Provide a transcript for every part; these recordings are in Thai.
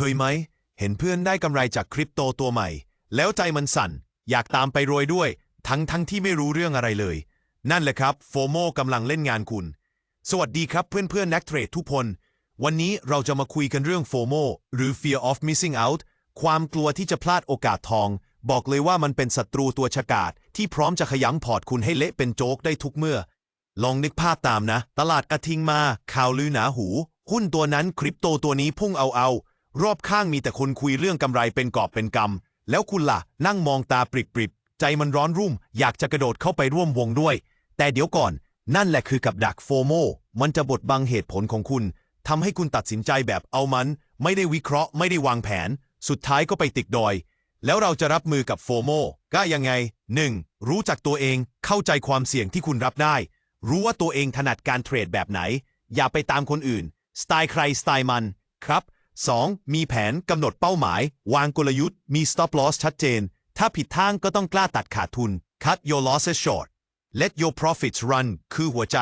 เคยไหม เห็นเพื่อนได้กำไรจากคริปโตตัวใหม่ แล้วใจมันสั่น อยากตามไปรวยด้วย ทั้งทั้งที่ไม่รู้เรื่องอะไรเลย นั่นแหละครับโฟโมกำลังเล่นงานคุณ สวัสดีครับเพื่อนเพื่อนนักเทรดทุกคน วันนี้เราจะมาคุยกันเรื่อง FOMO หรือ Fear of Missing Out ความกลัวที่จะพลาดโอกาสทอง บอกเลยว่ามันเป็นศัตรูตัวฉกาจที่พร้อมจะขยั้งพอร์ตคุณให้เละเป็นโจ๊กได้ทุกเมื่อ ลองนึกภาพตามนะ ตลาดกระทิงมา ข่าวลือหนาหู หุ้นตัวนั้นคริปโตตัวนี้พุ่งเอาเอา รอบข้างมีแต่คนคุยเรื่องกำไรเป็นกอบเป็นกำแล้วคุณล่ะ นั่งมองตาปริบๆ ใจมันร้อนรุ่ม อยากจะกระโดดเข้าไปร่วมวงด้วย แต่เดี๋ยวก่อน นั่นแหละคือกับดักโฟโมมันจะบดบังเหตุผลของคุณทำให้คุณตัดสินใจแบบเอามัน ไม่ได้วิเคราะห์ไม่ได้วางแผน สุดท้ายก็ไปติดดอย แล้วเราจะรับมือกับโฟโมก็ยังไง 1. รู้จักตัวเองเข้าใจความเสี่ยงที่คุณรับได้ รู้ว่าตัวเองถนัดการเทรดแบบไหน อย่าไปตามคนอื่น สไตล์ใครสไตล์มัน ครับ 2. มีแผนกำหนดเป้าหมาย วางกลยุทธ์ มี stop loss ชัดเจน ถ้าผิดทางก็ต้องกล้าตัดขาดทุน cut your losses short let your profits run คือหัวใจ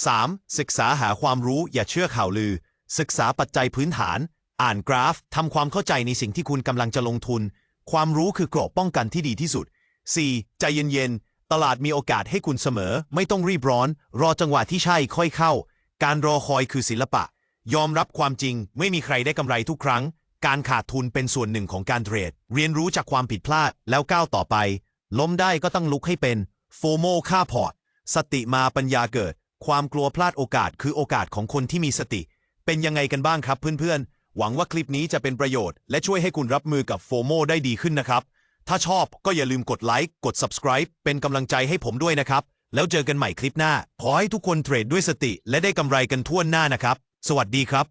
3. ศึกษาหาความรู้อย่าเชื่อข่าวลือ ศึกษาปัจจัยพื้นฐาน อ่านกราฟทำความเข้าใจในสิ่งที่คุณกำลังจะลงทุน ความรู้คือเกราะป้องกันที่ดีที่สุด 4. ใจเย็นๆ ตลาดมีโอกาสให้คุณเสมอ ไม่ต้องรีบร้อน รอจังหวะที่ใช่ค่อยเข้า การรอคอยคือศิลปะ ยอมรับความจริงไม่มีใครได้กำไรทุกครั้ง การขาดทุนเป็นส่วนหนึ่งของการเทรด เรียนรู้จากความผิดพลาดแล้วก้าวต่อไป ล้มได้ก็ต้องลุกให้เป็นโฟโมค่าพอร์ต สติมาปัญญาเกิด ความกลัวพลาดโอกาสคือโอกาสของคนที่มีสติ เป็นยังไงกันบ้างครับเพื่อนๆ หวังว่าคลิปนี้จะเป็นประโยชน์ และช่วยให้คุณรับมือกับโฟโมได้ดีขึ้นนะครับ ถ้าชอบก็อย่าลืมกดไลค์กด subscribe เป็นกำลังใจให้ผมด้วยนะครับ แล้วเจอกันใหม่คลิปหน้า ขอให้ทุกคนเทรดด้วยสติ และได้กำไรกันทั่วหน้านะครับ สวัสดีครับ